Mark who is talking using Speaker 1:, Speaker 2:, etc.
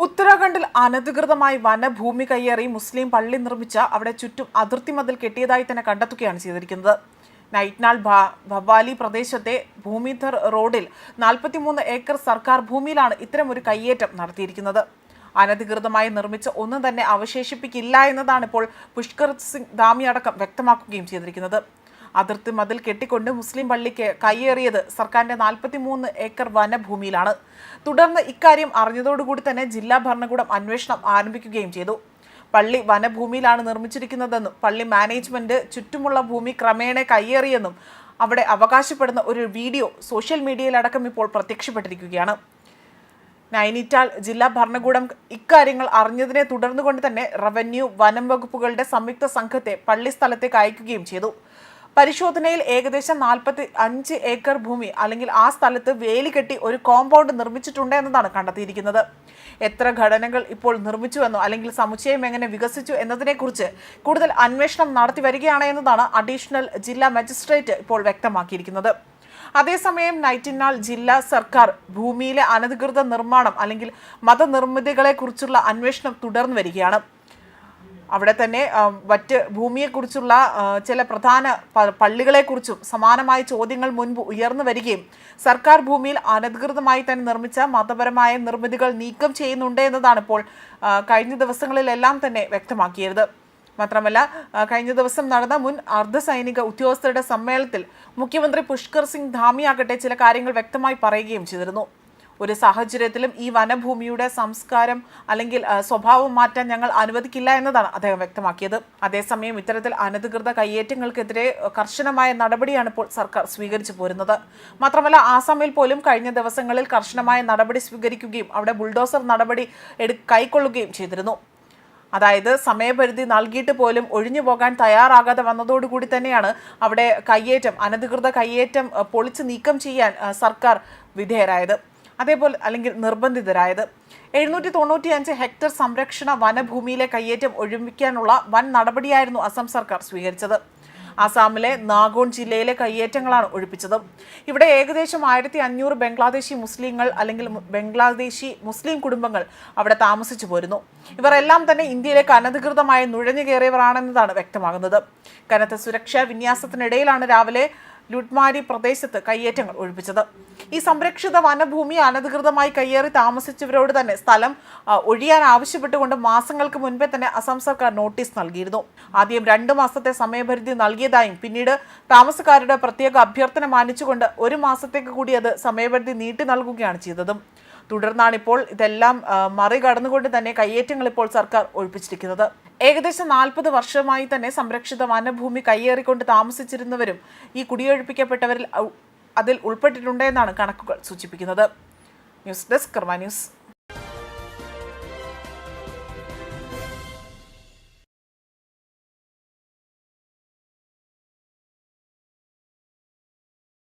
Speaker 1: ഉത്തരാഖണ്ഡിൽ അനധികൃതമായി വനഭൂമി കയ്യേറി മുസ്ലിം പള്ളി നിർമ്മിച്ച അവിടെ ചുറ്റും അതിർത്തി മതിൽ കെട്ടിയതായി തന്നെ കണ്ടെത്തുകയാണ് ചെയ്തിരിക്കുന്നത്. നൈറ്റ്നാൾ ഭവാലി പ്രദേശത്തെ ഭൂമിധർ റോഡിൽ 43 ഏക്കർ സർക്കാർ ഭൂമിയിലാണ് ഇത്തരം ഒരു കയ്യേറ്റം നടത്തിയിരിക്കുന്നത്. അനധികൃതമായി നിർമ്മിച്ച ഒന്നും തന്നെ അവശേഷിപ്പിക്കില്ല എന്നതാണ് ഇപ്പോൾ പുഷ്കർ സിംഗ് ധാമി അടക്കം വ്യക്തമാക്കുകയും ചെയ്തിരിക്കുന്നത്. അതിർത്തി മതിൽ കെട്ടിക്കൊണ്ട് മുസ്ലിം പള്ളിക്ക് കയ്യേറിയത് സർക്കാരിന്റെ 43 ഏക്കർ വനഭൂമിയിലാണ്. തുടർന്ന് ഇക്കാര്യം അറിഞ്ഞതോടുകൂടി തന്നെ ജില്ലാ ഭരണകൂടം അന്വേഷണം ആരംഭിക്കുകയും ചെയ്തു. പള്ളി വനഭൂമിയിലാണ് നിർമ്മിച്ചിരിക്കുന്നതെന്നും പള്ളി മാനേജ്മെന്റ് ചുറ്റുമുള്ള ഭൂമി ക്രമേണ കയ്യേറിയെന്നും അവിടെ അവകാശപ്പെടുന്ന ഒരു വീഡിയോ സോഷ്യൽ മീഡിയയിലടക്കം ഇപ്പോൾ പ്രത്യക്ഷപ്പെട്ടിരിക്കുകയാണ്. നൈനിറ്റാൽ ജില്ലാ ഭരണകൂടം ഇക്കാര്യങ്ങൾ അറിഞ്ഞതിനെ തുടർന്നുകൊണ്ട് തന്നെ റവന്യൂ വനം വകുപ്പുകളുടെ സംയുക്ത സംഘത്തെ പള്ളി സ്ഥലത്തേക്ക് അയക്കുകയും ചെയ്തു. പരിശോധനയിൽ ഏകദേശം നാൽപ്പത്തി അഞ്ച് ഏക്കർ ഭൂമി അല്ലെങ്കിൽ ആ സ്ഥലത്ത് വേലി കെട്ടി ഒരു കോമ്പൗണ്ട് നിർമ്മിച്ചിട്ടുണ്ട് എന്നതാണ് കണ്ടെത്തിയിരിക്കുന്നത്. എത്ര ഘടനകൾ ഇപ്പോൾ നിർമ്മിച്ചുവെന്നോ അല്ലെങ്കിൽ സമുച്ചയം എങ്ങനെ വികസിച്ചു എന്നതിനെക്കുറിച്ച് കൂടുതൽ അന്വേഷണം നടത്തി വരികയാണ് എന്നതാണ് അഡീഷണൽ ജില്ലാ മജിസ്ട്രേറ്റ് ഇപ്പോൾ വ്യക്തമാക്കിയിരിക്കുന്നത്. അതേസമയം നൈറ്റിനാൾ ജില്ലാ സർക്കാർ ഭൂമിയിലെ അനധികൃത നിർമ്മാണം അല്ലെങ്കിൽ മതനിർമ്മിതികളെക്കുറിച്ചുള്ള അന്വേഷണം തുടർന്നു വരികയാണ്. അവിടെ തന്നെ മറ്റ് ഭൂമിയെക്കുറിച്ചുള്ള ചില പ്രധാന പള്ളികളെക്കുറിച്ചും സമാനമായ ചോദ്യങ്ങൾ മുൻപ് ഉയർന്നു വരികയും സർക്കാർ ഭൂമിയിൽ അനധികൃതമായി തന്നെ നിർമ്മിച്ച മതപരമായ നിർമ്മിതികൾ നീക്കം ചെയ്യുന്നുണ്ട് എന്നതാണ് ഇപ്പോൾ കഴിഞ്ഞ ദിവസങ്ങളിലെല്ലാം തന്നെ വ്യക്തമാക്കിയത്. മാത്രമല്ല കഴിഞ്ഞ ദിവസം നടന്ന മുൻ അർദ്ധസൈനിക ഉദ്യോഗസ്ഥരുടെ സമ്മേളനത്തിൽ മുഖ്യമന്ത്രി പുഷ്കർ സിംഗ് ധാമിയാകട്ടെ ചില കാര്യങ്ങൾ വ്യക്തമായി പറയുകയും ചെയ്തിരുന്നു. ഒരു സാഹചര്യത്തിലും ഈ വനഭൂമിയുടെ സംസ്കാരം അല്ലെങ്കിൽ സ്വഭാവം മാറ്റാൻ ഞങ്ങൾ അനുവദിക്കില്ല എന്നതാണ് അദ്ദേഹം വ്യക്തമാക്കിയത്. അതേസമയം ഇത്തരത്തിൽ അനധികൃത കയ്യേറ്റങ്ങൾക്കെതിരെ കർശനമായ നടപടിയാണ് ഇപ്പോൾ സർക്കാർ സ്വീകരിച്ചു പോരുന്നത്. മാത്രമല്ല ആസാമിൽ പോലും കഴിഞ്ഞ ദിവസങ്ങളിൽ കർശനമായ നടപടി സ്വീകരിക്കുകയും അവിടെ ബുൾഡോസർ നടപടി എടു കൈക്കൊള്ളുകയും ചെയ്തിരുന്നു. അതായത് സമയപരിധി നൽകിയിട്ട് പോലും ഒഴിഞ്ഞു പോകാൻ തയ്യാറാകാതെ വന്നതോടുകൂടി തന്നെയാണ് അവിടെ കയ്യേറ്റം അനധികൃത കയ്യേറ്റം പൊളിച്ചു നീക്കം ചെയ്യാൻ സർക്കാർ വിധേയരായത്. അതേപോലെ അല്ലെങ്കിൽ നിർബന്ധിതരായത് എഴുന്നൂറ്റി തൊണ്ണൂറ്റി അഞ്ച് ഹെക്ടർ സംരക്ഷണ വനഭൂമിയിലെ കയ്യേറ്റം ഒഴിപ്പിക്കാനുള്ള വൻ നടപടിയായിരുന്നു അസം സർക്കാർ സ്വീകരിച്ചത്. ആസാമിലെ നാഗോൺ ജില്ലയിലെ കയ്യേറ്റങ്ങളാണ് ഒഴിപ്പിച്ചത്. ഇവിടെ ഏകദേശം ആയിരത്തി അഞ്ഞൂറ് ബംഗ്ലാദേശി മുസ്ലിങ്ങൾ അല്ലെങ്കിൽ ബംഗ്ലാദേശി മുസ്ലിം കുടുംബങ്ങൾ അവിടെ താമസിച്ചു പോരുന്നു. ഇവരെല്ലാം തന്നെ ഇന്ത്യയിലേക്ക് അനധികൃതമായി നുഴഞ്ഞു കയറിയവരാണെന്നതാണ് വ്യക്തമാകുന്നത്. കനത്ത സുരക്ഷാ വിന്യാസത്തിനിടയിലാണ് രാവിലെ ലുട്മാരി പ്രദേശത്ത് കയ്യേറ്റങ്ങൾ ഒഴിപ്പിച്ചത്. ഈ സംരക്ഷിത വനഭൂമി അനധികൃതമായി കയ്യേറി താമസിച്ചവരോട് തന്നെ സ്ഥലം ഒഴിയാൻ ആവശ്യപ്പെട്ടുകൊണ്ട് മാസങ്ങൾക്ക് മുൻപേ തന്നെ അസം സർക്കാർ നോട്ടീസ് നൽകിയിരുന്നു. ആദ്യം രണ്ട് മാസത്തെ സമയപരിധി നൽകിയതായും പിന്നീട് താമസക്കാരുടെ പ്രത്യേക അഭ്യർത്ഥന മാനിച്ചുകൊണ്ട് ഒരു മാസത്തേക്ക് കൂടി അത് സമയപരിധി നീട്ടി നൽകുകയാണ് ചെയ്തതും. തുടർന്നാണ് ഇപ്പോൾ ഇതെല്ലാം മറികടന്നുകൊണ്ട് തന്നെ കയ്യേറ്റങ്ങൾ ഇപ്പോൾ സർക്കാർ ഒഴിപ്പിച്ചിരിക്കുന്നത്. ഏകദേശം നാൽപ്പത് വർഷമായി തന്നെ സംരക്ഷിത വനഭൂമി കയ്യേറിക്കൊണ്ട് താമസിച്ചിരുന്നവരും ഈ കുടിയൊഴിപ്പിക്കപ്പെട്ടവരിൽ അതിൽ ഉൾപ്പെട്ടിട്ടുണ്ട് എന്നാണ് കണക്കുകൾ സൂചിപ്പിക്കുന്നത്. News desk Karma news.